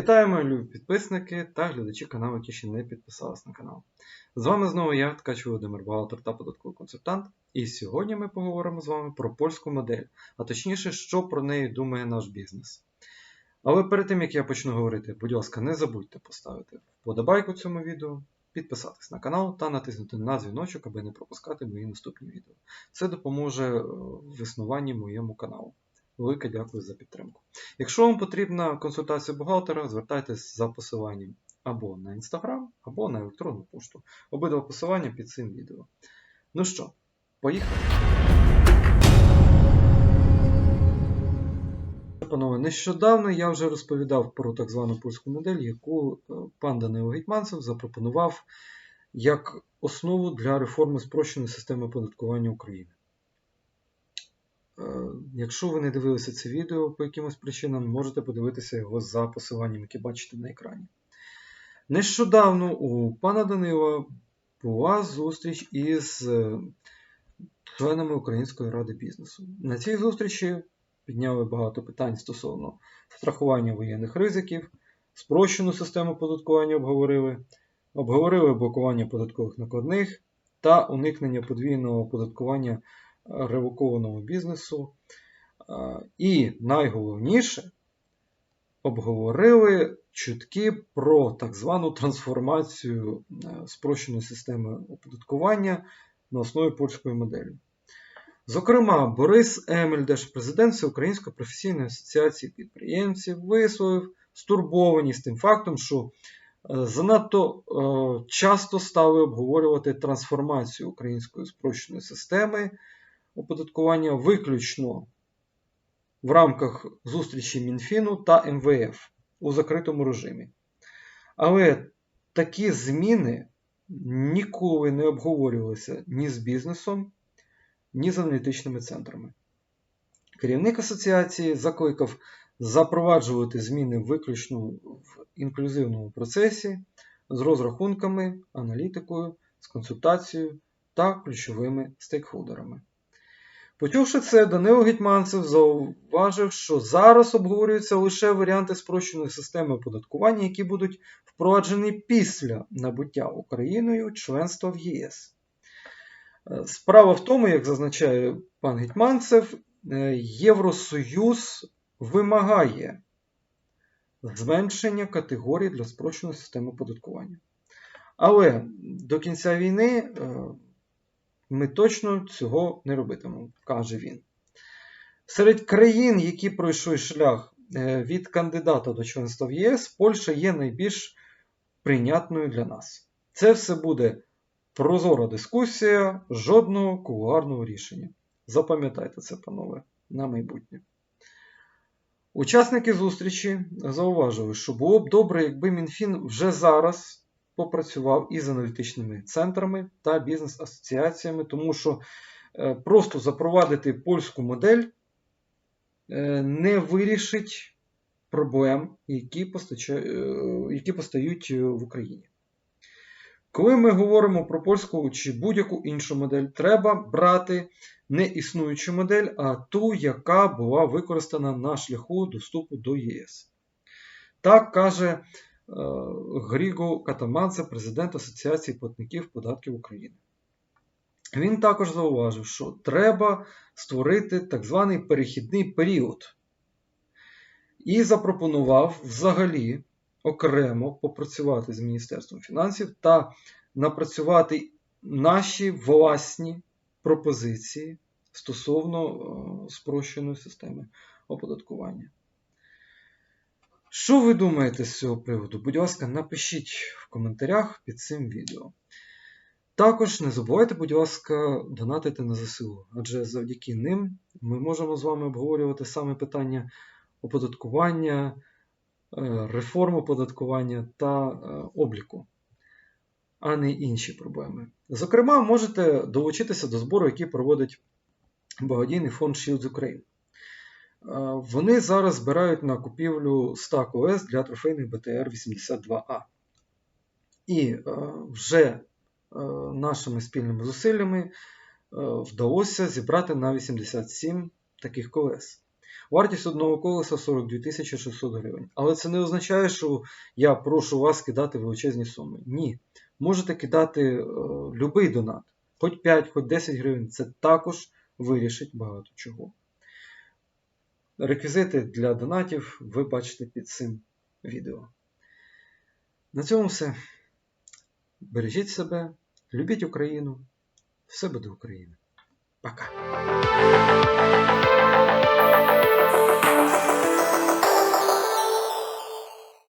Вітаю, мої любі підписники та глядачі каналу, які ще не підписались на канал. З вами знову я, Ткач Володимир, бухгалтер та податковий консультант. І сьогодні ми поговоримо з вами про польську модель, а точніше, що про неї думає наш бізнес. Але перед тим як я почну говорити, будь ласка, не забудьте поставити вподобайку цьому відео, підписатись на канал та натиснути на дзвіночок, аби не пропускати мої наступні відео. Це допоможе е, в існуванні моєму каналу. Велике дякую за підтримку. Якщо вам потрібна консультація бухгалтера, звертайтесь за посиланням або на Instagram, або на електронну пошту. Обидва посилання під цим відео. Ну що, поїхали. Панове, нещодавно я вже розповідав про так звану польську модель, яку е, пан Данило Гетьманцев запропонував як основу для реформи спрощеної системи оподаткування України. Е, Якщо ви не дивилися це відео по якимось причинам, можете подивитися його за посиланням, яке бачите на екрані. Нещодавно у пана Данила була зустріч із е, членами Української ради бізнесу. На цій зустрічі підняли багато питань стосовно страхування воєнних ризиків, спрощену систему податкування обговорили, обговорили блокування податкових накладних та уникнення подвійного оподаткування ревокованого бізнесу. І найголовніше обговорили чутки про так звану трансформацію е, спрощеної системи оподаткування на основі польської моделі. Зокрема, Борис Емельдеш, президент Всеукраїнської професійної асоціації підприємців, висловив стурбованість тим фактом, що е, занадто е, часто стали обговорювати трансформацію української спрощеної системи оподаткування виключно в рамках зустрічі Мінфіну та МВФ у закритому режимі. Але такі зміни ніколи не обговорювалися ні з бізнесом, ні з аналітичними центрами. Керівник асоціації закликав запроваджувати зміни виключно в інклюзивному процесі з розрахунками, аналітикою, з консультацією та ключовими стейкхолдерами. Почувши це, Данило Гетьманцев зауважив, що зараз обговорюються лише варіанти спрощеної системи оподаткування, які будуть впроваджені після набуття Україною членства в ЄС. Е, Справа в тому, як зазначає пан Гетьманцев, е, Євросоюз вимагає зменшення категорій для спрощеної системи оподаткування. Але до кінця війни. Ми точно цього не робитимемо, каже він. Серед країн, які пройшли шлях е, від кандидата до членства в ЄС, Польща є найбільш прийнятною для нас. Це все буде прозора дискусія, жодного кулуарного рішення. Запам'ятайте це, панове, на майбутнє. Учасники зустрічі зауважили, що було б добре, якби МінФін вже зараз попрацював із аналітичними центрами та бізнес-асоціаціями, тому що е, просто запровадити польську модель е, не вирішить проблем, які, постача... Е, які постають в Україні. Коли ми говоримо про польську чи будь-яку іншу модель, треба брати не існуючу модель, а ту, яка була використана на шляху доступу до ЄС. Так каже Е, Гріго Катамадзе, президент Асоціації платників податків України. Він також зауважив, що треба створити так званий перехідний період. І запропонував взагалі окремо попрацювати з Міністерством фінансів та напрацювати наші власні пропозиції стосовно е, спрощеної системи оподаткування. Що ви думаєте з цього приводу? Будь ласка, напишіть в коментарях під цим відео. Також не забувайте, будь ласка, донатити на ЗСУ, адже завдяки ним ми можемо з вами обговорювати саме питання оподаткування, е, реформ оподаткування та е, обліку, а не інші проблеми. Зокрема, можете долучитися до збору, який проводить благодійний фонд Shields Ukraine. Вони зараз збирають на купівлю стак ОС для трофейних БТР-82А. І е, вже е, нашими спільними зусиллями е, вдалося зібрати на 87 таких колес. Вартість одного колеса 42 600 гривень. Але це не означає, що я прошу вас кидати величезні суми. Ні. Можете кидати е, будь-який донат. Хоч 5, хоч 10 гривень. Це також вирішить багато чого. Реквізити для донатів ви бачите під цим відео. На цьому все. Бережіть себе, любіть Україну. Все буде Україна. Пока.